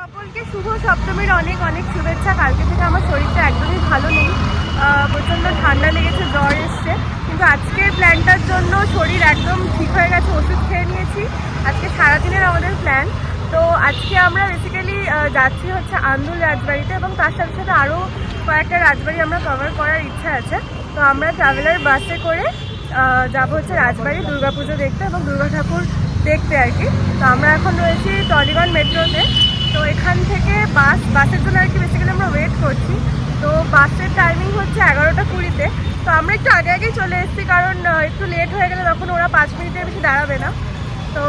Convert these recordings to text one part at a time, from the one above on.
সকলকে শুভ সপ্তমীর অনেক অনেক শুভেচ্ছা। কালকে থেকে আমার শরীরটা একদমই ভালো নেই। প্রচণ্ড ঠান্ডা লেগেছে, জ্বর এসছে। কিন্তু আজকের প্ল্যানটার জন্য শরীর একদম ঠিক হয়ে গেছে, ওষুধ খেয়ে নিয়েছি। আজকে সারাদিনের আমাদের প্ল্যান তো আজকে আমরা বেসিক্যালি যাচ্ছি হচ্ছে আন্দুল রাজবাড়িতে এবং তার সাথে সাথে আরও কয়েকটা রাজবাড়ি আমরা কভার করার ইচ্ছা আছে। তো আমরা ট্রাভেলার বাসে করে যাব হচ্ছে রাজবাড়ি দুর্গাপুজো দেখতে এবং দুর্গা ঠাকুর দেখতে আর কি। তো আমরা এখন রয়েছি টলিগঞ্জ মেট্রোতে। তো এখান থেকে বাস বাসের জন্য আর কি বেসিক্যালি আমরা ওয়েট করছি। তো বাসের টাইমিং হচ্ছে এগারোটা কুড়িতে। তো আমরা একটু আগে আগেই চলে এসেছি কারণ একটু লেট হয়ে গেলে তখন ওরা পাঁচ মিনিটের বেশি দাঁড়াবে না। তো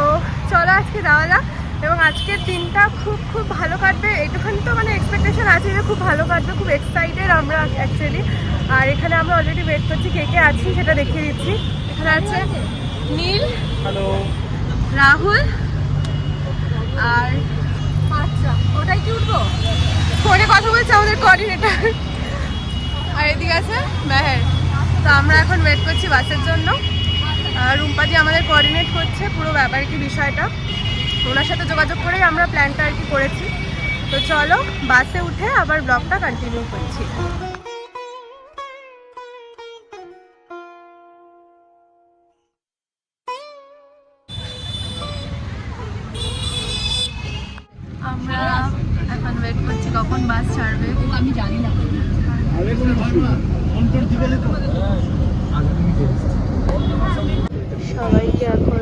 চলো আজকে যাওয়া যাক। এবং আজকের দিনটা খুব খুব ভালো কাটবে। এইটুখানি তো মানে এক্সপেকটেশন আছে যে খুব ভালো কাটবে খুব এক্সাইটেড আমরা অ্যাকচুয়ালি আর এখানে আমরা অলরেডি ওয়েট করছি কে কে আছি সেটা দেখিয়ে দিচ্ছি। এখানে আছে নীল হ্যালো রাহুল আর ওটাই কি উঠবো? ফোনে কথা বলছে আমাদের কোঅর্ডিনেটর আর এদিকে আছে মেহের। তো আমরা এখন ওয়েট করছি বাসের জন্য। রুম্পাদি আমাদের কোঅর্ডিনেট করছে পুরো ব্যাপার কি বিষয়টা। ওনার সাথে যোগাযোগ করেই আমরা প্ল্যানটা আর কি করেছি। তো চলো, বাসে উঠে আবার ব্লগটা কন্টিনিউ করছি। আমরা এখন ওয়েট করছি কখন বাস ছাড়বে। আমি জানি না সবাইকে এখন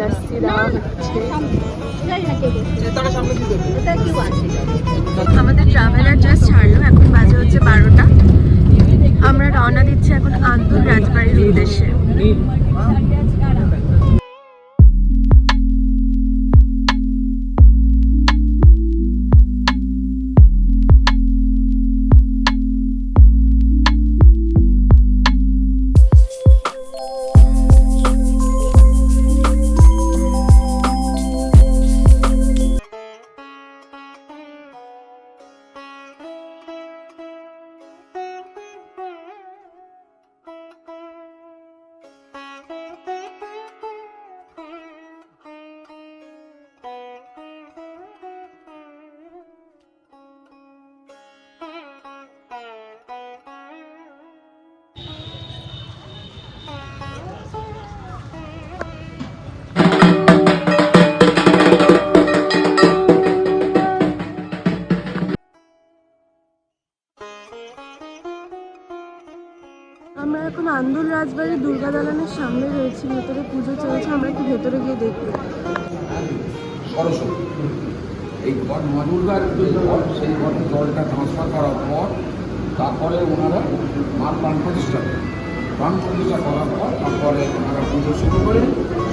লাস্সি দেওয়া হচ্ছে। আমাদের ট্রাভেলার জাস্ট ছাড়লো, এখন বাজে হচ্ছে বারোটা। আমরা রওনা দিচ্ছি এখন আন্দুল রাজবাড়ির উদ্দেশ্যে। রাজবাড়ির দুর্গা দালানের সামনে রয়েছি, ভেতরে পুজো চলছে, আমরা একটু ভেতরে গিয়ে দেখব সরস্বতী। এই ঘট মা দুর্গার যে ঘট, সেই ঘটে জলটা ট্রান্সফার করার পর, তারপরে ওনারা মার প্রাণ প্রতিষ্ঠা করেন প্রাণ প্রতিষ্ঠা করার পর, তারপরে ওনারা পুজো শুরু করে,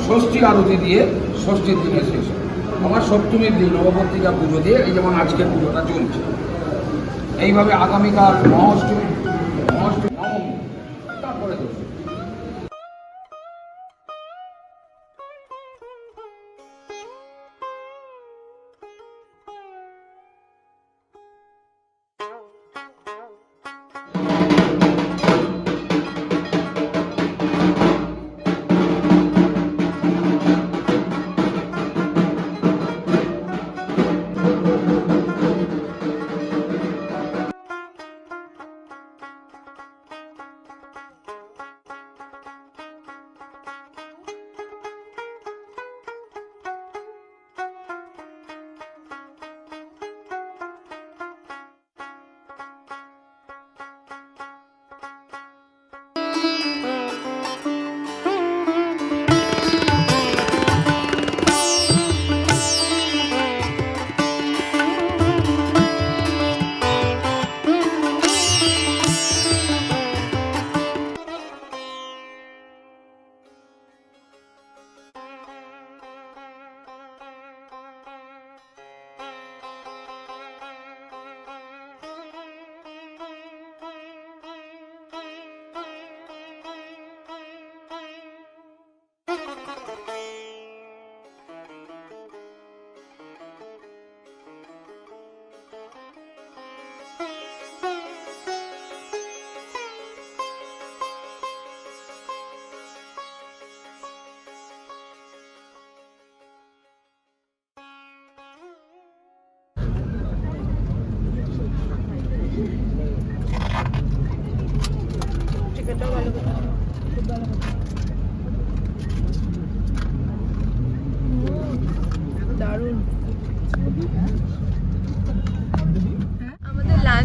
ষষ্ঠী আরতি দিয়ে ষষ্ঠীর দিনে শেষ হয়। আবার সপ্তমীর দিন নবপত্রিকা পুজো দিয়ে, এই যেমন আজকের পুজোটা চলছে। এইভাবে আগামীকাল মহাষ্টমী মহাষ্টমী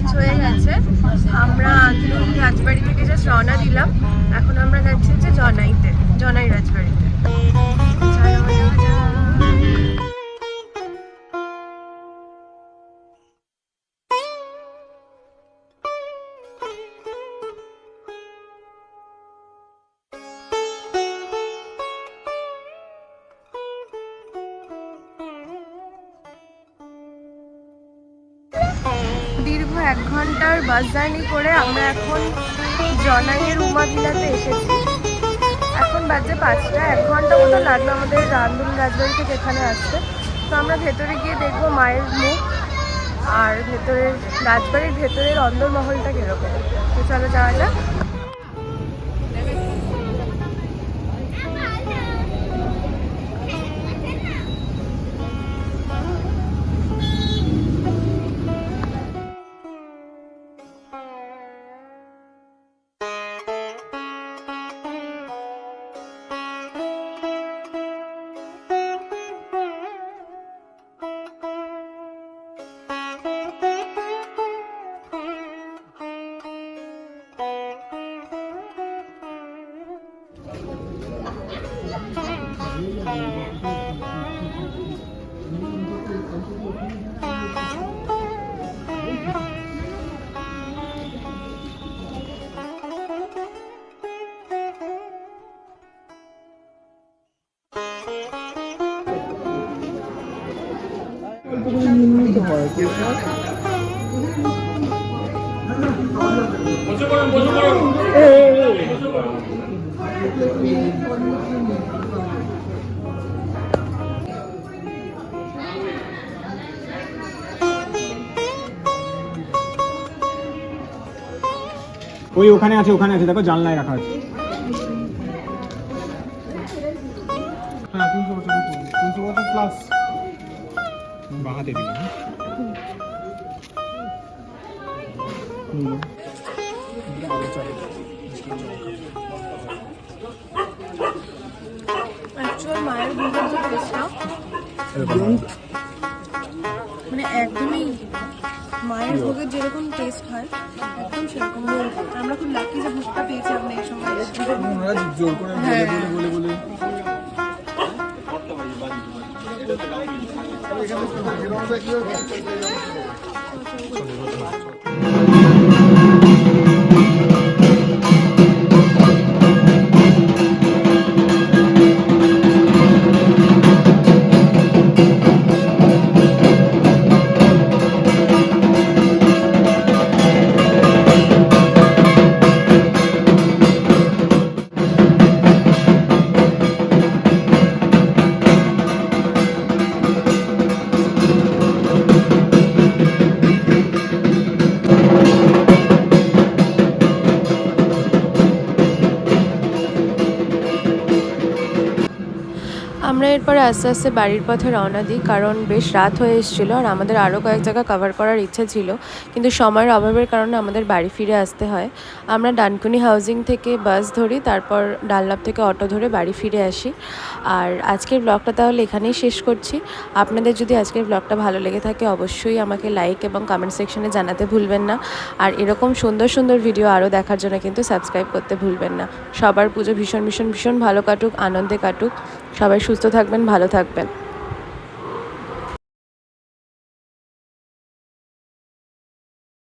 লাঞ্চ হয়ে গেছে। আমরা আন্দুল রাজবাড়ি থেকে জাস্ট রওনা দিলাম। এখন আমরা যাচ্ছি যে জনাইতে, জনাই রাজবাড়িতে। ঘণ্টার বাস জার্নি করে আমরা এখন জনাইয়ের উমা ভিলাতে এসেছি। এখন বাজে পাঁচটা, এক ঘণ্টা মতো লাগল আমাদের রান্দুল রাজবাড়ি থেকে এখানে আসতে। তো আমরা ভেতরে গিয়ে দেখব মায়ের মুখ আর ভেতরের, রাজবাড়ির ভেতরের অন্দরমহলটা কীরকম। তো চলো যাওয়া যাক। ওই ওখানে আছে ওখানে আছে দেখো জানলায় রাখা আছে হ্যাঁ তিনশো বছর তিনশো বছর প্লাস বাহাতে দিলাম। অ্যাকচুয়াল মায়ের ভোগের যে টেস্টটা মানে একদমই মায়ের ভোগের যেরকম টেস্ট হয় একদম সেরকম আমরা খুব লাকি যে ভোগটা পেয়েছি আমরা এই সময়। জোর করে হ্যাঁ। বলে বলে আমরা 送牛肉，送牛肉。இப்ப আস্তে আস্তে বাড়ির পথে রওনা দিই, কারণ বেশ রাত হয়ে এসেছিল আর আমাদের আরও কয়েক জায়গা কভার করার ইচ্ছা ছিল। কিন্তু সময়ের অভাবের কারণে আমাদের বাড়ি ফিরে আসতে হয়। আমরা ডানকুনি হাউজিং থেকে বাস ধরি, তারপর ডানলাভ থেকে অটো ধরে বাড়ি ফিরে আসি। আর আজকের ব্লগটা তাহলে এখানেই শেষ করছি। আপনাদের যদি আজকের ব্লগটা ভালো লেগে থাকে, অবশ্যই আমাকে লাইক এবং কমেন্ট সেকশনে জানাতে ভুলবেন না। আর এরকম সুন্দর সুন্দর ভিডিও আরও দেখার জন্য কিন্তু সাবস্ক্রাইব করতে ভুলবেন না। সবার পুজো ভীষণ ভীষণ ভীষণ ভালো কাটুক, আনন্দে কাটুক। সবাই সুস্থ থাকবেন ভালো থাকবেন।